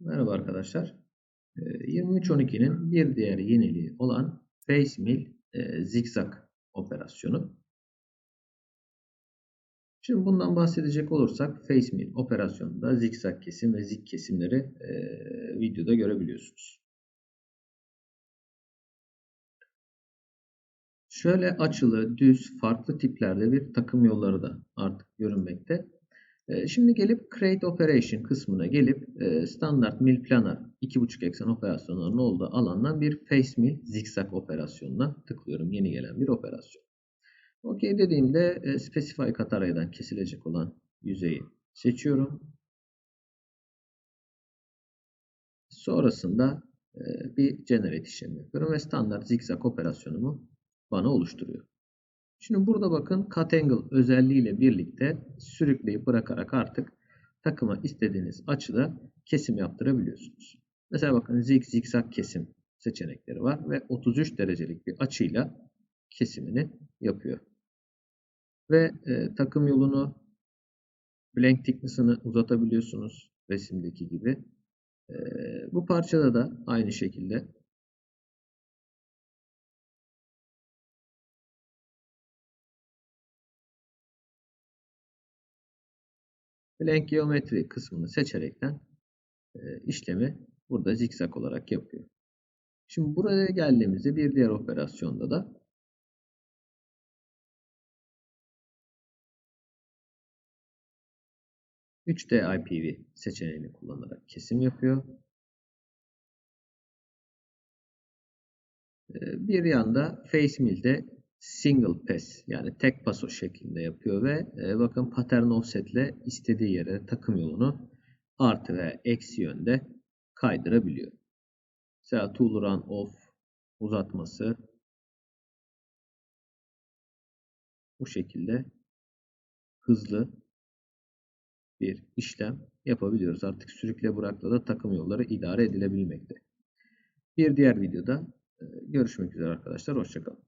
Merhaba arkadaşlar. Ee, 23.12'nin bir diğer yeniliği olan FaceMill e, zigzag operasyonu. Şimdi bundan bahsedecek olursak FaceMill operasyonunda zigzag kesim ve zig kesimleri e, videoda görebiliyorsunuz. Şöyle açılı, düz, farklı tiplerde bir takım yolları da artık görünmekte. Ee, şimdi gelip Create Operation kısmına gelip e, standart mil planar 2.5 eksen operasyonlarının olduğu alandan bir face mill zigzag operasyonuna tıklıyorum. Yeni gelen bir operasyon. OK dediğimde e, Specify kat araydan kesilecek olan yüzeyi seçiyorum. Sonrasında e, bir generate işlemi yapıyorum ve standart zigzag operasyonumu bana oluşturuyor. Şimdi burada bakın cut angle özelliğiyle birlikte sürükleyip bırakarak artık takıma istediğiniz açıda kesim yaptırabiliyorsunuz. Mesela bakın zig zigzag kesim seçenekleri var ve 33 derecelik bir açıyla kesimini yapıyor. Ve e, takım yolunu blank thickness'ını uzatabiliyorsunuz resimdeki gibi. E, bu parçada da aynı şekilde Blank Geometry kısmını seçerekten e, işlemi burada zikzak olarak yapıyor. Şimdi buraya geldiğimizde bir diğer operasyonda da ...3D IPV seçeneğini kullanarak kesim yapıyor. E, bir yanda FaceMill'de single pass yani tek paso şeklinde yapıyor ve e, bakın pattern offset ile istediği yere takım yolunu artı ve eksi yönde kaydırabiliyor. Mesela tool run off uzatması bu şekilde hızlı bir işlem yapabiliyoruz. Artık sürükle bırakla da takım yolları idare edilebilmekte. Bir diğer videoda e, görüşmek üzere arkadaşlar. Hoşçakalın.